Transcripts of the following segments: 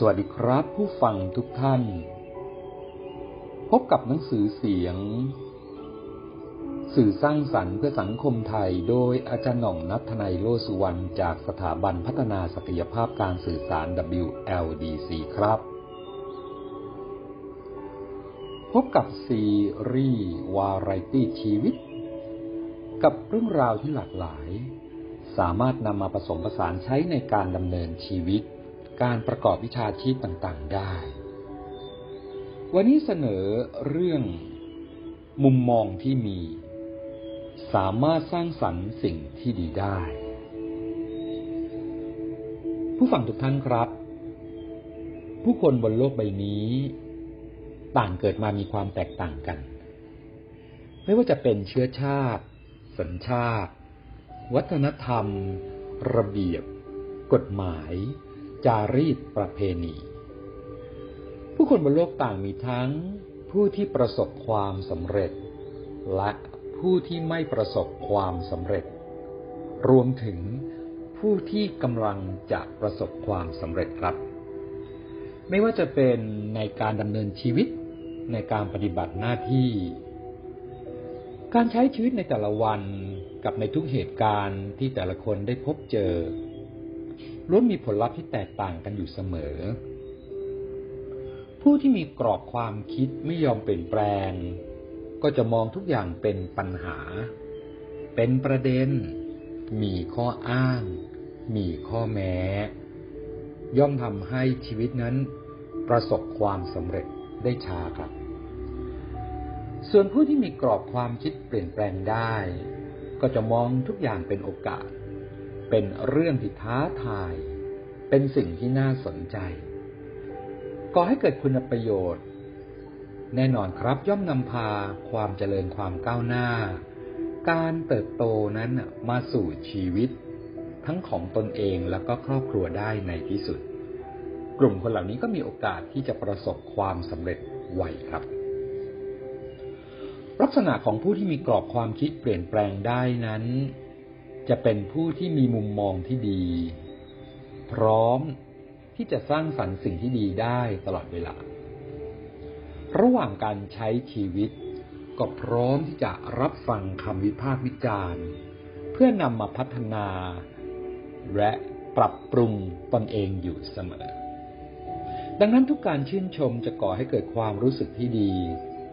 สวัสดีครับผู้ฟังทุกท่าน พบกับหนังสือเสียง สื่อสร้างสรรค์เพื่อสังคมไทยโดยอาจารย์หน่องนัทนายโลสุวรรณจากสถาบันพัฒนาศักยภาพการสื่อสาร WLDC ครับ พบกับซีรีส์วาไรตี้ชีวิต กับเรื่องราวที่หลากหลาย สามารถนำมาผสมผสานใช้ในการดำเนินชีวิต การประกอบวิชาชีพต่างๆได้ วันนี้เสนอเรื่องมุมมองที่มี สามารถสร้างสรรค์สิ่งที่ดีได้ ผู้ฟังทุกท่านครับ ผู้คนบนโลกใบนี้ ต่างเกิดมามีความแตกต่างกัน ไม่ว่าจะเป็นเชื้อชาติ สัญชาติ วัฒนธรรม ระเบียบ กฎหมาย จารีตประเพณี ผู้คนบนโลกต่างมีทั้งผู้ที่ประสบความสำเร็จ และผู้ที่ไม่ประสบความสำเร็จ รวมถึงผู้ที่กำลังจะประสบความสำเร็จครับ ไม่ว่าจะเป็นในการดำเนินชีวิตในการปฏิบัติหน้าที่ การใช้ชีวิตในแต่ละวันกับในทุกเหตุการณ์ที่แต่ละคนได้พบเจอ ล้วนมีผลลัพธ์ที่แตกต่างกันอยู่เสมอ ผู้ที่มีกรอบความคิดไม่ยอมเปลี่ยนแปลง ก็จะมองทุกอย่างเป็นปัญหา เป็นประเด็น มีข้ออ้าง มีข้อแม้ ย่อมทำให้ชีวิตนั้น ประสบความสำเร็จได้ช้าครับ ส่วนผู้ที่มีกรอบความคิดเปลี่ยนแปลงได้ ก็จะมองทุกอย่างเป็นโอกาส เป็นเรื่องที่ท้าทาย เป็นสิ่งที่น่าสนใจ ก่อให้เกิดคุณประโยชน์ แน่นอนครับย่อมนำพาความเจริญความก้าวหน้า การเติบโตนั้นมาสู่ชีวิต ทั้งของตนเองแล้วก็ครอบครัวได้ในที่สุด กลุ่มคนเหล่านี้ก็มีโอกาสที่จะประสบความสำเร็จไวครับลักษณะของผู้ที่มีกรอบความคิดเปลี่ยนแปลงได้นั้น จะเป็นผู้ที่มีมุมมองที่ดี พร้อมที่จะสร้างสรรค์สิ่งที่ดีได้ตลอดเวลา ระหว่างการใช้ชีวิต ก็พร้อมที่จะรับฟังคำวิพากษ์วิจารณ์ เพื่อนำมาพัฒนา และปรับปรุงตนเองอยู่เสมอ ดังนั้นทุกการชื่นชมจะก่อให้เกิดความรู้สึกที่ดี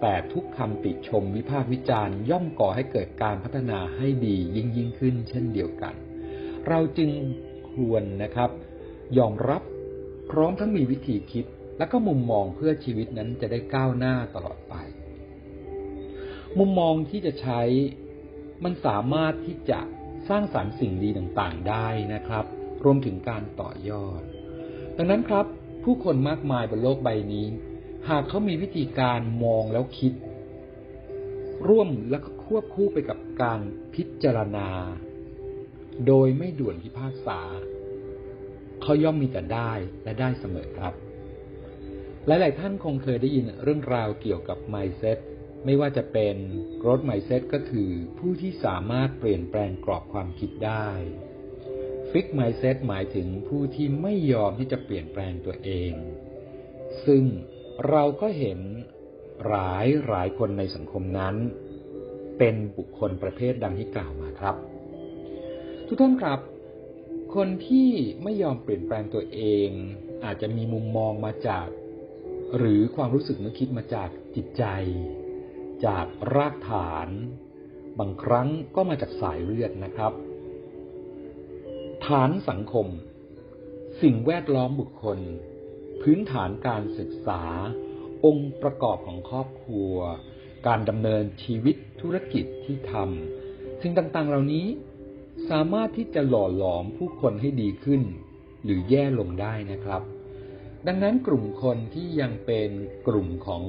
แต่ทุกคำติชมวิพากษ์วิจารณ์ย่อมก่อให้เกิดการพัฒนาให้ดียิ่งยิ่งขึ้น เช่นเดียวกัน เราจึงควรนะครับ ยอมรับพร้อมทั้งมีวิธีคิด และก็มุมมองเพื่อชีวิตนั้นจะได้ก้าวหน้าตลอดไป มุมมองที่จะใช้มันสามารถที่จะสร้างสารรค์สิ่งดีต่างๆได้นะครับ รวมถึงการต่อยอด ดังนั้นครับ ผู้คนมากมายบนโลกใบนี้ หากเขามีวิธีการมองแล้วคิด ร่วมและควบคู่ไปกับการพิจารณา โดยไม่ด่วนพิพากษา เขาย่อมมีแต่ได้และได้เสมอครับ หลาย ๆ ท่านคงเคยได้ยินเรื่องราวเกี่ยวกับ mindset ไม่ว่าจะเป็น growth mindset ก็คือผู้ที่สามารถเปลี่ยนแปลงกรอบความคิดได้ fix mindset หมายถึงผู้ที่ไม่ยอมที่จะเปลี่ยนแปลงตัวเอง ซึ่ง เราก็เห็นหลายหลายคนในสังคมนั้น เป็นบุคคลประเภทดังที่กล่าวมาครับ ทุกท่านครับ คนที่ไม่ยอมเปลี่ยนแปลงตัวเอง อาจจะมีมุมมองมาจาก หรือความรู้สึกนึกคิดมาจากจิตใจ จากรากฐาน บางครั้งก็มาจากสายเลือดนะครับ ฐานสังคม สิ่งแวดล้อมบุคคล พื้นฐานการศึกษา องค์ประกอบของครอบครัว การดำเนินชีวิตธุรกิจที่ทำสิ่งต่างๆ เหล่านี้สามารถที่จะหล่อหลอมผู้คนให้ดีขึ้น หรือแย่ลงได้นะครับ ดังนั้นกลุ่มคนที่ยังเป็นกลุ่มของ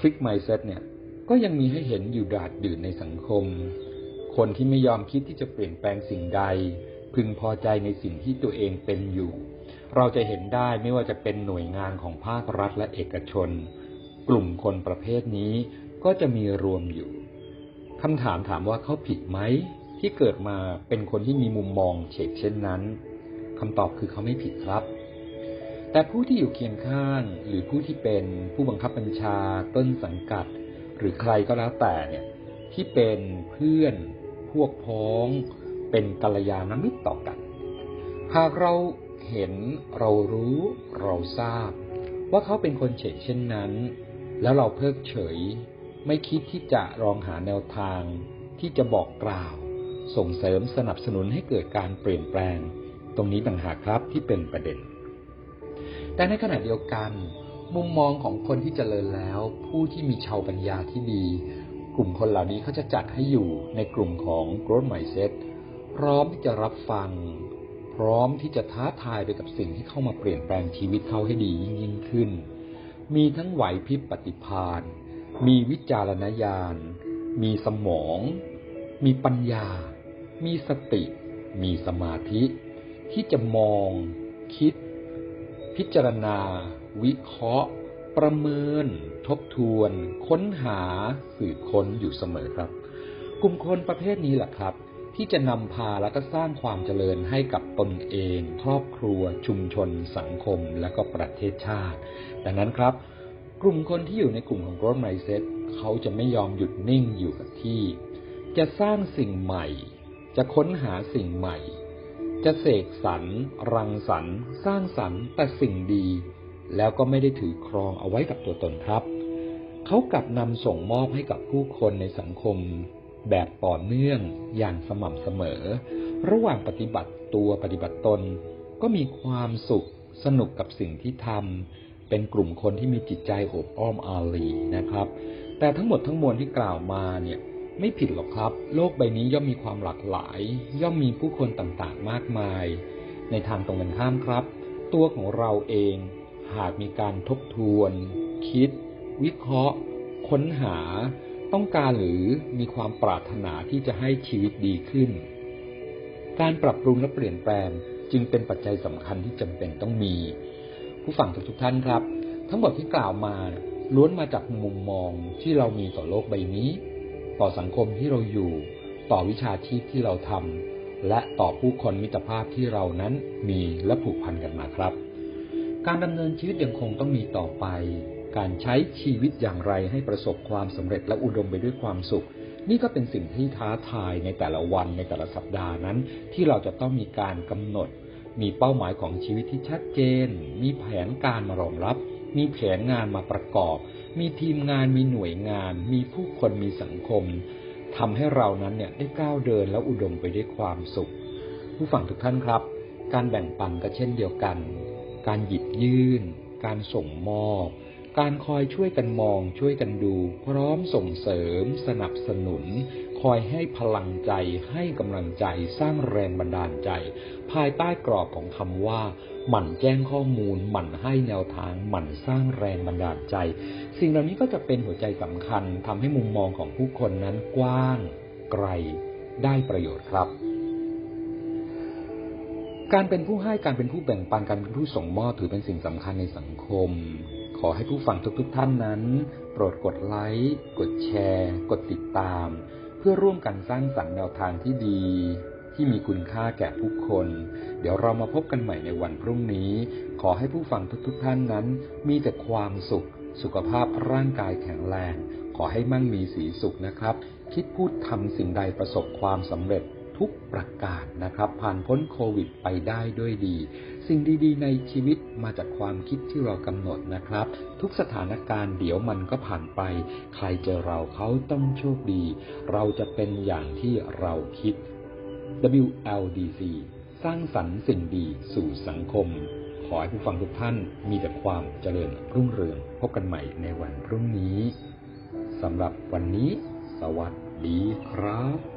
ฟิกไมเซ็ตเนี่ยก็ยังมีให้เห็นอยู่ดาดดื่นในสังคม คนที่ไม่ยอมคิดที่จะเปลี่ยนแปลงสิ่งใด พึงพอใจในสิ่งที่ตัวเองเป็นอยู่ เราจะเห็นได้ไม่ว่าจะเป็นหน่วยงานของภาครัฐและเอกชน กลุ่มคนประเภทนี้ก็จะมีรวมอยู่คำถามถามว่าเขาผิดไหมที่เกิดมาเป็นคนที่มีมุมมองเฉกเช่นนั้นคำตอบคือเขาไม่ผิดครับ แต่ผู้ที่อยู่เคียงข้างหรือผู้ที่เป็นผู้บังคับบัญชา ต้นสังกัด หรือใครก็แล้วแต่เนี่ยที่เป็นเพื่อน พวกพ้อง เป็นกัลยาณมิตรต่อกัน หากเรา เห็นเรารู้เราทราบ ว่าเขาเป็นคนเฉยเช่นนั้น แล้วเราเพิกเฉย ไม่คิดที่จะลองหาแนวทาง ที่จะบอกกล่าว ส่งเสริมสนับสนุนให้เกิดการเปลี่ยนแปลง ตรงนี้ต่างหากครับที่เป็นประเด็น แต่ในขณะเดียวกัน มุมมองของคนที่เจริญแล้ว ผู้ที่มีชาวปัญญาที่ดี กลุ่มคนเหล่านี้เขาจะจัดให้อยู่ในกลุ่มของ growth mindset พร้อมที่จะรับฟัง พร้อมที่จะท้าทายไปกับสิ่งที่เข้ามาเปลี่ยนแปลงชีวิตเขาให้ดียิ่งยิ่งขึ้น มีทั้งไหวพริบปฏิภาณ มีวิจารณญาณ มีสมอง มีปัญญา มีสติ มีสมาธิ ที่จะมอง คิด พิจารณา วิเคราะห์ ประเมิน ทบทวน ค้นหา สืบค้นอยู่เสมอครับ กลุ่มคนประเภทนี้แหละครับ ที่จะนำพาและก็สร้างความเจริญให้กับตนเอง ครอบครัว ชุมชน สังคม และก็ประเทศชาติ ดังนั้นครับ กลุ่มคนที่อยู่ในกลุ่มของ growth mindset เขาจะไม่ยอมหยุดนิ่งอยู่กับที่ จะสร้างสิ่งใหม่ จะค้นหาสิ่งใหม่ จะเสกสรรรังสรรสร้างสรรแต่สิ่งดี แล้วก็ไม่ได้ถือครองเอาไว้กับตัวตนครับ เขากลับนำส่งมอบให้กับผู้คนในสังคม แบบต่อเนื่องอย่างสม่ำเสมอ ระหว่างปฏิบัติตัวปฏิบัติตน ก็มีความสุขสนุกกับสิ่งที่ทำเป็นกลุ่มคนที่มีจิตใจอบอ้อมอารีนะครับ แต่ทั้งหมดทั้งมวลที่กล่าวมาเนี่ยไม่ผิดหรอกครับ โลกใบนี้ย่อมมีความหลากหลาย ย่อมมีผู้คนต่างๆมากมาย ในทางตรงกันข้ามครับ ตัวของเราเองหากมีการทบทวน คิด วิเคราะห์ ค้นหา ต้องการหรือมีความปรารถนาที่จะให้ชีวิตดีขึ้น การปรับปรุงและเปลี่ยนแปลงจึงเป็นปัจจัยสำคัญที่จำเป็นต้องมี ผู้ฟังทุกท่านครับ ทั้งหมดที่กล่าวมาล้วนมาจากมุมมองที่เรามีต่อโลกใบนี้ ต่อสังคมที่เราอยู่ ต่อวิชาชีพที่เราทำและต่อผู้คนมิตรภาพที่เรานั้นมีและผูกพันกันมาครับ การดำเนินชีวิตยังคงต้องมีต่อไป การใช้ชีวิตอย่างไรให้ประสบความสำเร็จและอุดมไปด้วยความสุข นี่ก็เป็นสิ่งที่ท้าทายในแต่ละวันในแต่ละสัปดาห์นั้น ที่เราจะต้องมีการกำหนด มีเป้าหมายของชีวิตที่ชัดเจน มีแผนการมารองรับ มีแผนงานมาประกอบ มีทีมงานมีหน่วยงาน มีผู้คนมีสังคมทำให้เรานั้นเนี่ยได้ก้าวเดินแล้วอุดมไปด้วยความสุข ผู้ฟังทุกท่านครับ การแบ่งปันก็เช่นเดียวกัน การหยิบยื่น การส่งมอบ การคอยช่วยกันมองช่วยกันดู พร้อมส่งเสริม สนับสนุน คอยให้พลังใจให้กำลังใจสร้างแรงบันดาลใจ ภายใต้กรอบของคำว่า หมั่นแจ้งข้อมูล หมั่นให้แนวทาง หมั่นสร้างแรงบันดาลใจ สิ่งเหล่านี้ก็จะเป็นหัวใจสำคัญทำให้มุมมองของผู้คนนั้นกว้าง ไกล ได้ประโยชน์ครับการเป็นผู้ให้การเป็นผู้แบ่งปันการเป็นผู้ส่งมอบถือเป็นสิ่งสำคัญในสังคม อให้ผู้ฟังทุกๆทท่านนั้น โปรดกดไลค์กดแชร์ กดติดตาม เพื่อร่วมกันสร้างสรรค์แนวทางที่ดี ที่มีคุณค่าแก่ผู้คน เดี๋ยวเรามาพบกันใหม่ในวันพรุ่งนี้ ขอให้ผู้ฟังทุกๆทท่านนั้น มีแต่ความสุข สุขภาพร่างกายแข็งแรง ขอให้มั่งมีสีสุขนะครับ คิดพูดทำสิ่งใดประสบความสำเร็จ ทุกประการนะครับ ผ่านพ้นโควิดไปได้ด้วยดี สิ่งดีๆ ในชีวิตมาจากความคิดที่เรากำหนดนะครับ ทุกสถานการณ์เดี๋ยวมันก็ผ่านไป ใครเจอเราเขาต้องโชคดี เราจะเป็นอย่างที่เราคิด WLDC สร้างสรรค์สิ่งดีสู่สังคม ขอให้ผู้ฟังทุกท่านมีแต่ความเจริญรุ่งเรือง พบกันใหม่ในวันพรุ่งนี้สำหรับวันนี้ สวัสดีครับ